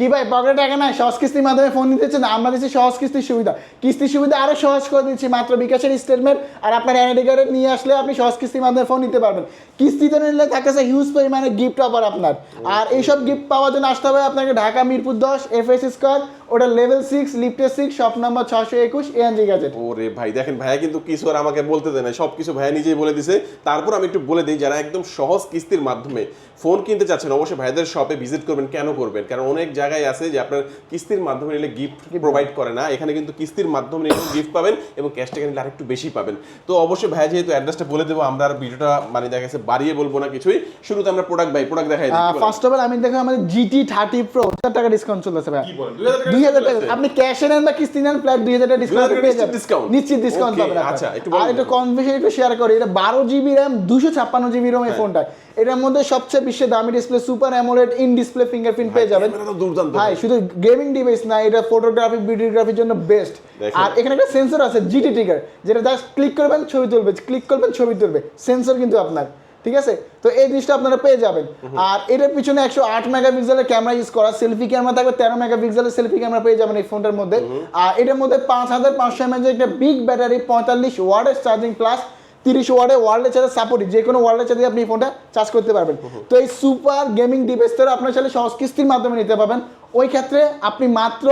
কি ভাই পকেটে টাকা নাই? সহজ কিস্তির মাধ্যমে ফোন নিতে চান আমরা দিচ্ছি সহজ কিস্তির সুবিধা। কিস্তির সুবিধা আরও সহজ করে দিচ্ছি, মাত্র বিকাশের স্টেটমেন্ট আর আপনার এনআইডি কার্ড নিয়ে আসলে আপনি সহজ কিস্তির মাধ্যমে ফোন নিতে পারবেন। কিস্তিতে নিলে তার কাছে হিউজ পরিমাণে গিফট অফার আপনার। আর এইসব গিফট পাওয়ার জন্য আসতে হবে আপনাকে ঢাকা মিরপুর দশ এফ এস স্কোয়ার ওটা লেভেল সিক্স লিফটের সিক্স শপ নাম্বার ছশো একুশ এএনজি গ্যাজেট ওরে ভাই দেখেন ভাইয়া কিন্তু কিছু আর আমাকে বলতে দেয় না সব কিছু ভাইয়া নিজেই বলে দিছে। তারপর আমি একটু বলে দিই যারা একদম সহজ কিস্তির মাধ্যমে ফোন কিনতে চাচ্ছেন অবশ্যই ভাইদের শপে ভিজিট করবেন কেন করবেন? কারণ অনেক জায়গায় আছে যে আপনার কিস্তির মাধ্যমে নিলে গিফট প্রোভাইড করে না। এখানে কিন্তু কিস্তির মাধ্যমে নিলে গিফট পাবেন এবং ক্যাশ টাকা নিলে আরেকটু বেশি পাবেন। তো অবশ্যই ভাইয়া যেহেতু অ্যাড্রেসটা বলে দেবো আমরা আর ভিডিওটা মানে দেখা গেছে বাড়িয়ে বলব না কিছুই। শুরুতে আমরা প্রোডাক্ট ভাই প্রোডাক্ট দেখাই দিই ফার্স্ট অফ অল আমি দেখো আমাদের জিটি থার্টি প্রো হাজার টাকা ডিসকাউন্ট চলতেছে ভাই? 2000 দুই হাজার টাকা। আপনি ক্যাশে নেন বা কিস্তি নেন ফ্ল্যাট দুই হাজার টাকা ডিসকাউন্ট পেয়ে যাবেন। নিশ্চিত ডিসকাউন্ট পাবেন আচ্ছা, আর একটু কনফিউশন একটু শেয়ার করি এটা বারো জিবি র্যাম দুশো ছাপ্পান্ন জিবি রোম হ্যাঁ। এই ফোনটা এটার মধ্যে সবচেয়ে বিশ্বের দামি display super AMOLED in display fingerprint পেয়ে যাবেন। ভাই শুধু গেমিং ডিভাইস না এটা ফটোগ্রাফি ভিডিওগ্রাফির জন্য বেস্ট আর এখানে একটা সেন্সর আছে জিটি টিকার যেটা জাস্ট ক্লিক করবেন ছবি তুলবে। ক্লিক করবেন ছবি তুলবে। সেন্সর কিন্তু আপনার। ঠিক আছে? তো এই জিনিসটা আপনারা পেয়ে যাবেন। আর এটার পিছনে একশো আট মেগাপিক্সেলের ক্যামেরা ইউজ করা। সেলফি ক্যামেরা থাকবে তেরো মেগাপিক্সেলের সেলফি ক্যামেরা পেয়ে যাবেন এই ফোনটার মধ্যে। আর এটার মধ্যে পাঁচ হাজার পাঁচশো এমএচ একটা বিগ ব্যাটারি পঁয়তাল্লিশ ওয়ার্ডের চার্জিং প্লাস তিরিশ ওয়ার্ডে ওয়ার্ল্ডের চার্জে সাপোর্ট যে কোনো ওয়ার্ল্ডের চার্জে আপনি এই ফোনটা চার্জ করতে পারবেন। তো এই সুপার গেমিং ডিভাইসটা আপনার চাইলে সহজ কিস্তির মাধ্যমে নিতে পারবেন। ওই ক্ষেত্রে আপনি মাত্র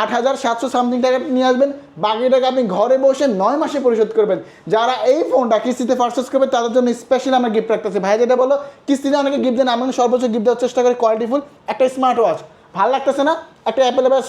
আট হাজার সাতশো সামথিং টাকা নিয়ে আসবেন। বাকি টাকা আপনি ঘরে বসে নয় মাসে পরিশোধ করবেন। যারা এই ফোনটা কিস্তিতে পারচেস করবে, তাদের জন্য স্পেশাল আমরা গিফট রাখতেছি। ভাই, যেটা বলো কিস্তিতে অনেকে গিফট দেন আমি সর্বোচ্চ গিফট দেওয়ার চেষ্টা করি কোয়ালিটিফুল একটা স্মার্ট ওয়াচ ভালো লাগতেছে না? একটা অ্যাপেল এবার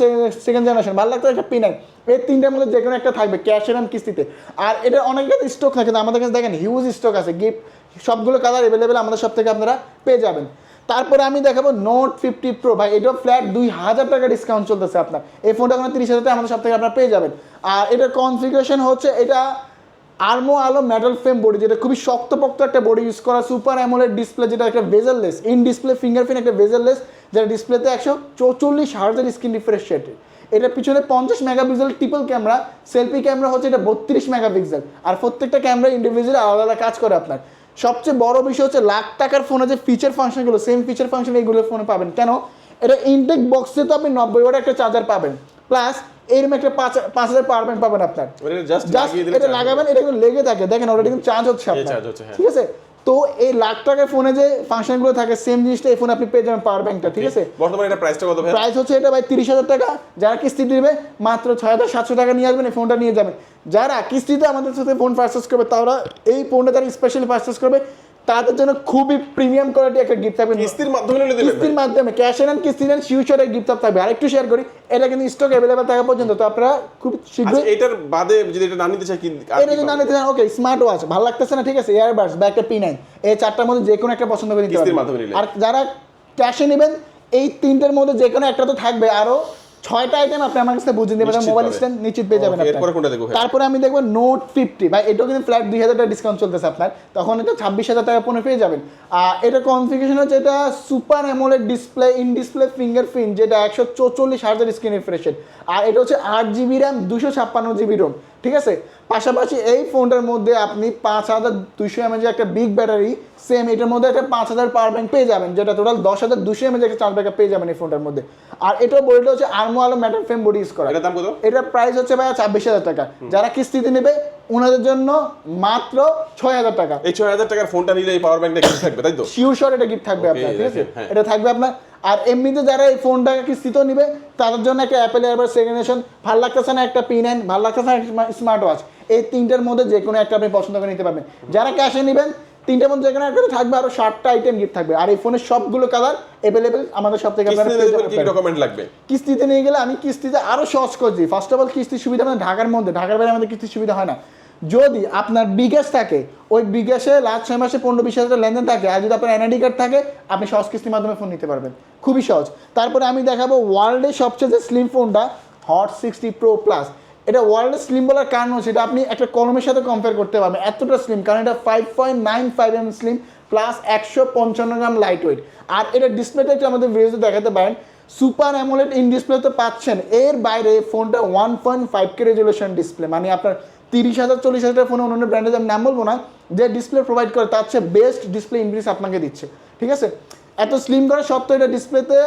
সেকেন্ড জেনারেশন ভালো লাগতো একটা পিনাই এই তিনটার মধ্যে যে কোনো একটা থাকবে ক্যাশ এন্ড কিস্তিতে। আর এটা অনেক স্টক থাকে আমাদের কাছে দেখেন হিউজ স্টক আছে। গিফট সবগুলো কালার অ্যাভেলেবেল আমাদের সব থেকে আপনারা পেয়ে যাবেন। তারপরে আমি দেখাবো নোট ফিফটি প্রো ভাই, এটাও ফ্ল্যাট দুই হাজার টাকা ডিসকাউন্ট চলতেছে আপনার। এই ফোনটা এখন তিরিশ হাজার আমাদের সব থেকে আপনার পেয়ে যাবেন। আর এটা কনফিগারেশন হচ্ছে, এটা আর্মো আলো মেটাল ফ্রেম বডি যেটা খুবই শক্তপোক্ত একটা বডি ইউজ করা সুপার অ্যামোলেড ডিসপ্লে যেটা একটা ভেজারলেস ইন ডিসপ্লে ফিঙ্গারপ্রিন্ট একটা ভেজারলেস যেটা ডিসপ্লেতে একশো চৌচল্লিশ হার্জের স্ক্রিন রিফ্রেশ রেট এটার পিছনে পঞ্চাশ megapixel triple camera selfie camera হচ্ছে এটা বত্রিশ মেগাপিক্সেল আর প্রত্যেকটা ক্যামেরা ইন্ডিভিজুয়াল আলাদা কাজ করে আপনার। সবচেয়ে বড় বিষয় হচ্ছে লাখ টাকার ফোনে যে ফিচার ফাংশনগুলো সেম ফিচার ফাংশন এইগুলো ফোনে পাবেন। কেন? এটা ইনটেক বক্সে তো আপনি নব্বই ওয়াট একটা চার্জার পাবেন। প্লাস এরম একটা পাঁচ পাঁচ হাজার পাওয়ার ব্যাংক পাবেন আপনার। জাস্ট এটা লাগাবেন এটা কিন্তু লেগে থাকে। দেখেন ওটা কিন্তু চার্জ হচ্ছে আপনার। charge হচ্ছে, হ্যাঁ। ঠিক আছে? তো এই লাখ টাকার ফোনে যে ফাংশনগুলো থাকে সেম জিনিসটা এই ফোনে আপনি পেয়ে যাবেন পাওয়ার ব্যাংকটা ঠিক আছে? বর্তমানে এটা প্রাইসটা কত ভাই প্রাইস হচ্ছে এটা ভাই তিরিশ হাজার টাকা। যারা কিস্তি দিবে মাত্র ছয় হাজার সাতশো টাকা নিয়ে আসবেন এই ফোনটা নিয়ে যাবেন। যারা কিস্তিতে আমাদের সাথে ফোন পারচেস করবে তারা এই ফোনটা তারা স্পেশালি পারচেস করবে। তাদের জন্য খুবই প্রিমিয়াম কোয়ালিটি একটা গিফট থাকবে কিস্তির মাধ্যমে নিলে দিলেন কিস্তির মাধ্যমে ক্যাশ এন কিস্তি নেন ফিউচারে গিফট থাকবে আরেকটু শেয়ার করি এটা কিন্তু স্টক অ্যাভেলেবেল থাকা পর্যন্ত তো আপনারা খুব আচ্ছা শীঘ্রই এটার বাদে যদি এটা না নিতে চাই কি আর এটা যদি না? নিতে চান ওকে স্মার্ট ওয়াচ ভালো লাগতেছে না ঠিক আছে এয়ারবাডস বা একটা পি নাইন এই চারটার মধ্যে যে কোনো একটা পছন্দ করে নিতে কিস্তির মাধ্যমে নিলে। আর যারা ক্যাশে নেবেন এই তিনটের মধ্যে যে কোনো একটা তো থাকবে আরও ছয়টা আইটেম আপনি আমার কাছে বুঝে নিশ্চিত মোবাইল স্ট্যান্ড নিশ্চিত পেয়ে যাবেন কোনটা দেখব? তারপরে আমি দেখব নোট ফিফটি ভাই এটাও কিন্তু ফ্ল্যাট দুই হাজার টাকা ডিসকাউন্ট চলতেছে আপনার। তখন এটা ছাব্বিশ হাজার টাকা পনেরো পেয়ে যাবেন। আর এটা কনফিগেশন হচ্ছে এটা super AMOLED display in display fingerprint যেটা একশো চৌচল্লিশ হাজার স্ক্রিন রিফ্রেশের আর এটা হচ্ছে আট জিবি র্যাম দুশো ছাপ্পান্ন জিবি রোম ঠিক আছে? পাশাপাশি এই ফোনটার মধ্যে আপনি পাঁচ হাজার দুশো এমএজ একটা বিগ ব্যাটারি সেম এটার মধ্যে একটা পাঁচ হাজার পাওয়ার ব্যাংক পেয়ে যাবেন যেটা টোটাল দশ হাজার দুশো এমএজ একটা চার্জ ব্যাকআপ পেয়ে যাবেন এই ফোনটার মধ্যে। আর এটা বডিটা হচ্ছে আর্মো আলো ম্যাটার ফ্রেম বডি ইউজ করা। এটার দাম কত? এটার প্রাইস হচ্ছে ভাই ছাব্বিশ হাজার টাকা। যারা কিস্তিতে নেবে ওনাদের জন্য মাত্র ছয় হাজার টাকা। এই ছয় হাজার টাকার ফোনটা নিলে এই পাওয়ার ব্যাংকটা কি থাকবে তাই তো? শিওর এটা গিফট থাকবে আপনার ঠিক আছে? হ্যাঁ। এটা থাকবে আপনার আর এমনিতে যারা এই ফোনটা কিস্তিতেও নিবে তাদের জন্য একটা অ্যাপেল এয়ারবার সেকেন্ডেশন ভালো লাগতেছে না একটা পি নাইন ভালো লাগতেছে না স্মার্ট ওয়াচ এই তিনটার মধ্যে যে কোনো একটা আপনি পছন্দ করে নিতে পারবেন। যারা ক্যাশে নেবেন তিনটার মধ্যে যে কোনো একটা থাকবে আরও ষাটটা আইটেম গিফট থাকবে। আর এই ফোনের সবগুলো কালার অ্যাভেলেবেল আমাদের সব থেকে কিস্তিতে। ডকুমেন্ট লাগবে। কিস্তিতে নিয়ে গেলে আমি কিস্তিতে আরও সহজ করছি ফার্স্ট অফ অল কিস্তির সুবিধা মানে ঢাকার মধ্যে। ঢাকার বাইরে আমাদের কিস্তির সুবিধা হয় না। যদি আপনার বিকাশ থাকে, ওই বিকাশে লাস্ট ছয় মাসে পনেরো বিশ হাজার লেনদেন থাকে আর যদি আপনার এনআইডি কার্ড থাকে, আপনি সহজ কিস্তির মাধ্যমে ফোন নিতে পারবেন। খুবই সহজ। তারপরে আমি দেখাবো ওয়ার্ল্ডের সবচেয়ে যে স্লিম ফোনটা হট সিক্সটি প্রো প্লাস এটা ওয়ার্ল্ডের স্লিম বলার কারণ হচ্ছে এটা আপনি একটা কলমের সাথে কম্পেয়ার করতে পারবেন। এতটা স্লিম কারণ এটা five point nine five M slim plus একশো পঞ্চান্ন গ্রাম লাইট ওয়েট আর এটা ডিসপ্লেটা একটু আমাদের ভিডিওতে দেখাতে পারেন। সুপার অ্যামোলেড ইন ডিসপ্লে তো পাচ্ছেন। এর বাইরে ফোনটা one point five K resolution display মানে আপনার তিরিশ হাজার, চল্লিশ হাজার ফোনে অন্য ব্র্যান্ডের আমি নাম বলব না, যে ডিসপ্লে প্রোভাইড করে, তার চেয়ে বেস্ট ডিসপ্লে ইনক্রিজ আপনাকে দিচ্ছে। ঠিক আছে? এত স্লিম করা সত্ত্বেও এটা ডিসপ্লেতে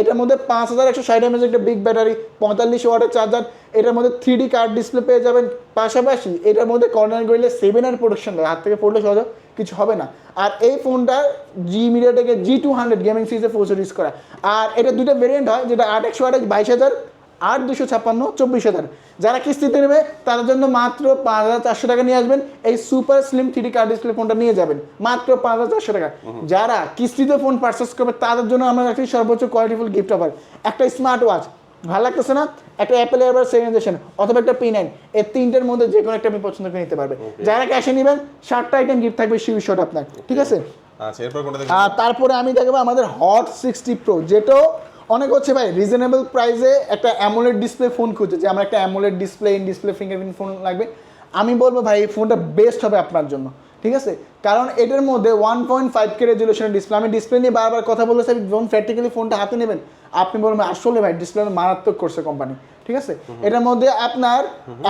এটার মধ্যে পাঁচ হাজার একশো ষাট এমএচ একটা বিগ ব্যাটারি পঁয়তাল্লিশ ওয়াটের চার্জার এটার মধ্যে থ্রি ডি কার্ড ডিসপ্লে পেয়ে যাবেন। পাশাপাশি এটার মধ্যে কর্নার গইলে সেভেন আর প্রোডাকশন দেয় হাত থেকে পড়লে সহজ কিছু হবে না। আর এই ফোনটা জি মিডিয়া থেকে জি টু হান্ড্রেড গেমিং সিরিজে ফোর ইউজ করা। আর এটা দুটো ভেরিয়েন্ট হয়, যেটা আট একশো আঠাশ, বাইশ হাজার আট দুশো ছাপ্পান্ন চব্বিশ হাজার। যারা কিস্তিতে নেবে তাদের জন্য মাত্র পাঁচ হাজার চারশো টাকা নিয়ে আসবেন। এই super slim three curved display ফোনটা নিয়ে যাবেন। মাত্র পাঁচ হাজার চারশো টাকা। যারা কিস্তিতে ফোন পারচেস করবে তাদের জন্য আমরা রাখছি সর্বোচ্চ কোয়ালিটিফুল গিফট অফার একটা স্মার্ট ওয়াচ ভালো লাগতেছে না? একটা অ্যাপেল এয়ারবার সেকেন্ড জেনারেশন অথবা একটা পি নাইন এই তিনটের মধ্যে যে কোনো একটা আপনি পছন্দ করে নিতে পারবে যারা ক্যাশে নেবেন সাতটা আইটেম গিফট থাকবে শিউ শট আপনার। ঠিক আছে? আচ্ছা এরপর কোনটা আর তারপরে আমি দেখব আমাদের হট সিক্সটি প্রো যেটাও অনেক হচ্ছে ভাই রিজনেবল প্রাইসে একটা অ্যামোলেড ডিসপ্লে ফোন খুঁজছে যে আমার একটা AMOLED display in display fingerprint phone লাগবে। আমি বলব ভাই, এই ফোনটা বেস্ট হবে আপনার জন্য। ঠিক আছে? কারণ এটার মধ্যে ওয়ান পয়েন্ট ফাইভ কে রেজুলেশনের ডিসপ্লে আমি ডিসপ্লে নিয়ে বারবার কথা বলেছি আপনি যখন প্র্যাকটিক্যালি ফোনটা হাতে নেবেন। আপনি বলবেন আসলে ভাই ডিসপ্লে মারাত্মক করছে কোম্পানি ঠিক আছে? এটার মধ্যে আপনার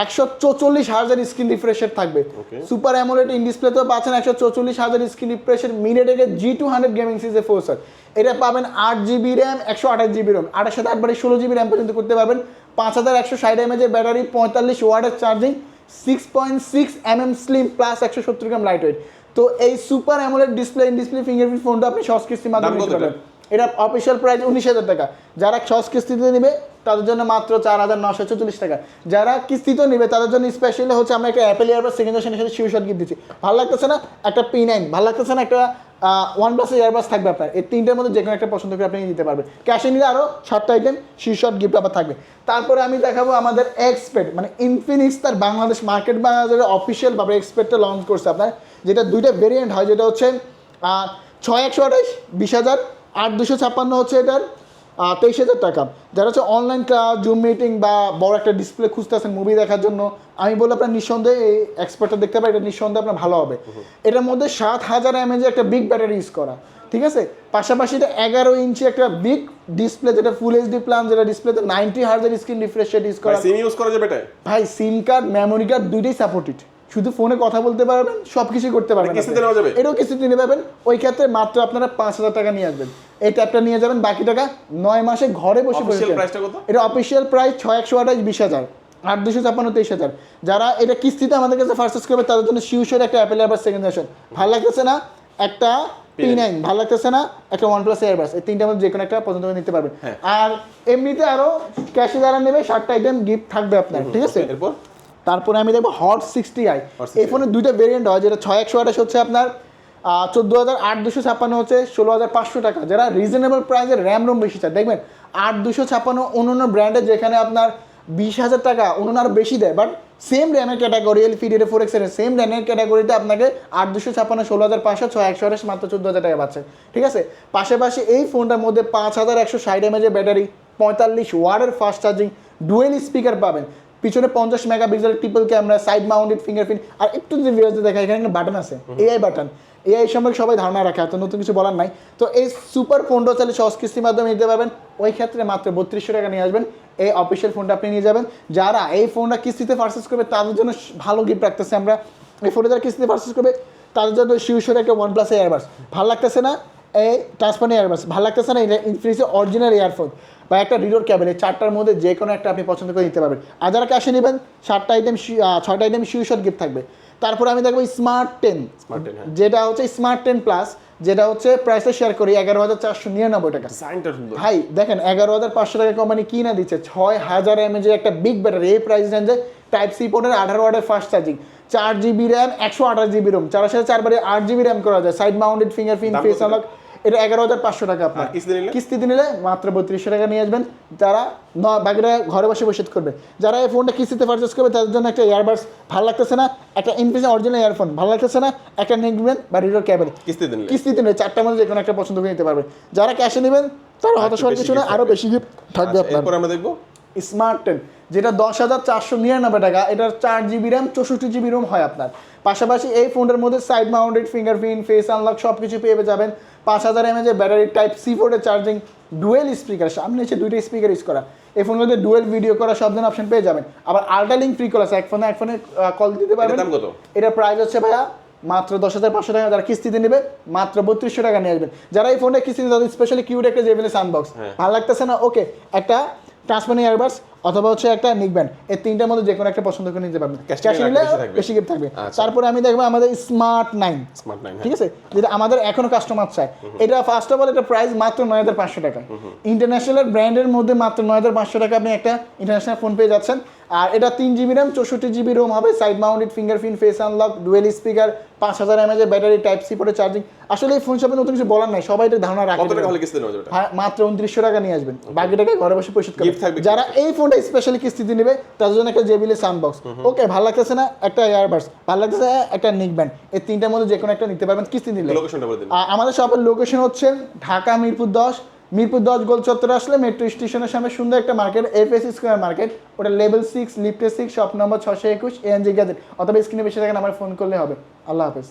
একশো চৌচল্লিশ হাজার স্ক্রিন রিফ্রেশের থাকবে। সুপার অ্যামোলেড ইন ডিসপ্লেতেও পাচ্ছেন একশো চৌচল্লিশ হাজার স্ক্রিন রিফ্রেশের মিনিটেকে জি টু হান্ড্রেড গেমিং সিজে ফোর স্যার এটা পাবেন আট জিবি র্যাম একশো আঠাশ জিবি র্যাম আঠাশ সাথে আটবারে ষোলো জিবি র্যাম পর্যন্ত করতে পারবেন। পাঁচ হাজার একশো ষাট এমএজের ব্যাটারি পঁয়তাল্লিশ ওয়াটের charging six point six M M slim plus একশো সত্তর গ্রাম লাইট ওয়েট তো এই super AMOLED display in display fingerprint ফোনটা আপনি সস কিস্তির মাধ্যমে নিতে পারবেন। এটা অফিসিয়াল প্রাইস উনিশ হাজার টাকা। যারা সস কিস্তিতে নেবে তাদের জন্য মাত্র চার হাজার নশো চল্লিশ টাকা। যারা কিস্তিতে নেবে তাদের জন্য স্পেশালি হচ্ছে আমরা একটা অ্যাপেল ইয়ারবাস সেকেন্ড জেনারেশনের সাথে শিউশট গিফট দিচ্ছি। ভালো লাগতেছে না? একটা পি নাইন ভালো লাগতেছে না? একটা ওয়ান প্লাস ইয়ারবাস থাকবে আপনার। এই তিনটের মধ্যে যে কোনো একটা পছন্দ করে আপনি নিতে পারবেন। ক্যাশে নিলে আরও সাতটা আইটেম শিউশট গিফট আবার থাকবে। তারপরে আমি দেখাবো আমাদের এক্সপেট মানে ইনফিনিক্স তার বাংলাদেশ মার্কেট বাংলাদেশের অফিসিয়াল ভাবে এক্সপেটটা লঞ্চ করছে আপনার। যেটা দুইটা ভেরিয়েন্ট হয়, যেটা হচ্ছে ছয় একশো আঠাশ, বিশ হাজার, আট দুশো ছাপ্পান্ন হচ্ছে এটার। তেইশ হাজার টাকা। যারা হচ্ছে অনলাইন ক্লাস জুম মিটিং বা বড় একটা ডিসপ্লে খুঁজতেছেন মুভি দেখার জন্য আমি বলব আপনার নিঃসন্দেহে এই এক্সপার্টটা দেখতে পারেন এটা নিঃসন্দেহে আপনার ভালো হবে। এটার মধ্যে সাত হাজার এমএজের একটা বিগ ব্যাটারি ইউজ করা। ঠিক আছে? পাশাপাশি এটা এগারো ইঞ্চি একটা বিগ ডিসপ্লে যেটা ফুল এইচডি প্ল্যান যেটা ডিসপ্লেতে নাইনটি হার্জের স্ক্রিন রিফ্রেশ রেট ইউজ করা। সিম ইউজ করা যাবে ভাই সিম কার্ড মেমোরি কার্ড দুইটাই সাপোর্টেড শুধু ফোনে কথা বলতে পারবেন সব কিছুই করতে পারবেন কিস্তিতে নেওয়া যাবে? এটাও কিস্তিতে নিতে পারবেন ওই ক্ষেত্রে মাত্র আপনারা পাঁচ হাজার টাকা নিয়ে আসবেন। এই ট্যাবটা নিয়ে যাবেন বাকি টাকা নয় মাসে ঘরে বসে টা? এটা অফিসিয়াল প্রাইস ছয় একশো আঠাশ বিশ হাজার। আট দুশো ছাপ্পান্ন তেইশ হাজার। যারা এটা কিস্তিতে আমাদের কাছে ফার্স্ট করবে তাদের জন্য শিউসের একটা অ্যাপেল এয়ারবাস সেকেন্ড জেনারেশন ভালো লাগতেছে না? একটা পি নাইন ভালো লাগতেছে না? একটা ওয়ান প্লাস এয়ারবাস এই তিনটার মধ্যে যে কোনো একটা পছন্দ করে নিতে পারবেন। হ্যাঁ। আর এমনিতে আরও ক্যাশে যারা নেবে সাতটা আইটেম গিফট থাকবে আপনার ঠিক আছে? এরপর? তারপরে আমি দেখব hot sixty I Hot 60i এই ফোনের দুইটা ভেরিয়েন্ট হয় যেটা ছয় একশো আঠাশ হচ্ছে আপনার চোদ্দ হাজার আট দুশো ছাপ্পান্ন হচ্ছে ষোলো হাজার পাঁচশো টাকা। যারা রিজনেবল প্রাইসের র্যাম রোম বেশি চায় দেখবেন আট দুশো ছাপ্পান্ন অন্য ব্র্যান্ডের যেখানে আপনার বিশ হাজার টাকা অন্য আরও বেশি দেয়। বাট সেম র্যামের ক্যাটাগরি এল ফিড ফোর এক্সের সেম র্যামের ক্যাটাগরিতে আপনাকে আট দুশো ছাপ্পান্ন ষোলো হাজার পাঁচশো ছয় একশো আঠাশ মাত্র চোদ্দ হাজার টাকা পাচ্ছেন ঠিক আছে? পাশাপাশি এই ফোনটার মধ্যে পাঁচ হাজার একশো ষাট এমএজের ব্যাটারি পঁয়তাল্লিশ ওয়ার্ডের ফাস্ট চার্জিং ডুয়েল স্পিকার পাবেন। পিছনে পঞ্চাশ megapixel triple camera side mounted fingerprint আর একটু যদি ভিডিওতে দেখা এখানে একটা বাটন আছে। এআই বাটন এআই সম্পর্কে সবাই ধারণা রাখে তো নতুন কিছু বলার নাই। তো এই সুপার ফোনটা চাইলে সহজ কিস্তির মাধ্যমে নিতে পারবেন। ওই ক্ষেত্রে মাত্র বত্রিশশো টাকা নিয়ে আসবেন। এই অফিসিয়াল ফোনটা আপনি নিয়ে যাবেন। যারা এই ফোনটা কিস্তিতে পারচেস করবে তাদের জন্য ভালো গিফট রাখতেছে আমরা। এই ফোনটা যারা কিস্তিতে পারচেস করবে তাদের জন্য শিউসের একটা ওয়ান প্লাস এয়ারবাস ভালো লাগতেছে না? এই ট্রান্সপারেন্ট এয়ারবাস ভালো লাগতেছে না? এটা ইনফিনিক্সের অরিজিনাল ইয়ারফোন বা একটা রিডোর ক্যাবেল এই চারটার মধ্যে যে কোনো একটা আপনি পছন্দ করে নিতে পারবেন। আর যারা ক্যাশে নেবেন সাতটা আইটেম ছয়টা আইটেম শিউশট গিফট থাকবে। তারপরে আমি দেখব স্মার্ট টেন Smart 10, হ্যাঁ। যেটা হচ্ছে স্মার্ট টেন প্লাস যেটা হচ্ছে প্রাইসটা শেয়ার করি এগারো হাজার চারশো নিরানব্বই টাকা। সাইনটা সুন্দর। ভাই দেখেন এগারো হাজার পাঁচশো টাকা কোম্পানি কি না দিচ্ছে ছয় হাজার এমএজের একটা বিগ ব্যাটারি এই প্রাইস রেঞ্জে টাইপ সি পোর্টের আঠারো ওয়াটের ফাস্ট চার্জিং চার জিবি র্যাম একশো আঠাশ জিবি রোম চার সাথে চারবারে আট জিবি র্যাম করা যায় সাইড মাউন্টেড ফিঙ্গারপ্রিন্ট দাম ফেস আনলক এটা এগারো হাজার পাঁচশো টাকা আপনার। আর কিস্তিতে নিলে? কিস্তিতে নিলে মাত্র বত্রিশশো টাকা নিয়ে আসবেন। তারা ন বাকিটা ঘরে বসে বসে করবে। যারা এই ফোনটা কিস্তিতে পারচেস করবে তাদের জন্য একটা ইয়ারবাডস ভালো লাগতেছে না একটা ইনফিনিক্স অরিজিনাল ইয়ারফোন ভালো লাগতেছে না একটা নেকবেন বা রিডোর ক্যাবেল কিস্তিতে নিলে কিস্তিতে নেই চারটার মধ্যে যে কোনো একটা পছন্দ করে নিতে পারবে। যারা ক্যাশে নেবেন তারা হতাশ হওয়ার বেশি কিছু না আরও থাকবে। বেশি গিফট থাকবে আচ্ছা, আপনার। আমরা দেখব। স্মার্ট টেন যেটা দশ হাজার চারশো নিরানব্বই টাকা এটার চার জিবি র্যাম চৌষট্টি জিবি রোম হয় আপনার। পাশাপাশি এই ফোনটার মধ্যে side mounted fingerprint face unlock সব কিছু পেয়ে যাবেন। পাঁচ হাজার এমএজের ব্যাটারি টাইপ সি ফোর্ডের চার্জিং ডুয়েল স্পিকার সামনে এসে দুইটা স্পিকার ইউজ করা। এই মধ্যে ডুয়েল ভিডিও করা সব ধরনের অপশন পেয়ে যাবেন। আবার আল্ট্রা লিঙ্ক ফ্রি কল আছে এক ফোনে এক ফোনে কল দিতে পারবেন। দাম কত? এটা প্রাইস হচ্ছে ভাইয়া মাত্র দশ হাজার পাঁচশো টাকা। যারা কিস্তিতে নেবে মাত্র বত্রিশশো টাকা নিয়ে আসবেন। যারা এই ফোনটা কিস্তিতে তাদের স্পেশালি কিউট একটা জেবিএল সানবক্স হ্যাঁ। ভালো লাগতেছে না? ওকে একটা ট্রান্সপারেন্ট ইয়ারবাডস অথবা হচ্ছে একটা নিকব্যান্ড এই তিনটার মধ্যে যে কোনো একটা পছন্দ করে নিতে পারবেন। ক্যাশ নিলে বেশি গিফট থাকবে। আচ্ছা। তারপরে আমি দেখব আমাদের স্মার্ট নাইন স্মার্ট নাইন ঠিক আছে? যেটা আমাদের এখনও কাস্টমার চায়। এটা ফার্স্ট অফ অল এটা প্রাইস মাত্র নয় হাজার পাঁচশো টাকা। ইন্টারন্যাশনাল ব্র্যান্ডের মধ্যে মাত্র নয় হাজার পাঁচশো টাকা আপনি একটা ইন্টারন্যাশনাল ফোন পেয়ে যাচ্ছেন। আর এটা তিন জিবি র্যাম চৌষট্টি জিবি রোম হবে। Side mounted fingerprint face unlock dual speaker পাঁচ হাজার এমএজের ব্যাটারি টাইপ সি পরে চার্জিং আসলে এই ফোন শপে নতুন কিছু বলার নাই। সবাই এটা ধারণা রাখে। হ্যাঁ, মাত্র উনত্রিশশো টাকা নিয়ে আসবেন। বাকি টাকা ঘরে বসে পরিশোধ থাকবে করবেন যারা এই ফোনটা স্পেশালি কিস্তিতে নেবে তার জন্য একটা জেবিলের সাউন্ড ওকে ভালো লাগতেছে না? একটা এয়ারবাডস ভালো লাগতেছে একটা নিক ব্যান্ড এই তিনটার মধ্যে যে কোনো একটা নিতে পারবেন কিস্তি নিলে। আর আমাদের শপের লোকেশন হচ্ছে ঢাকা মিরপুর দশ। মিরপুর দশ গোল চত্বর আসলে মেট্রো স্টেশনের সামনে সুন্দর একটা market F S square market ওটা লেভেল সিক্স লিফটে সিক্স শপ নম্বর ছশো একুশ এএনজি গ্যাজেট অথবা স্ক্রিনে বেশি থাকেন আমার ফোন করলে হবে। আল্লাহ হাফেজ।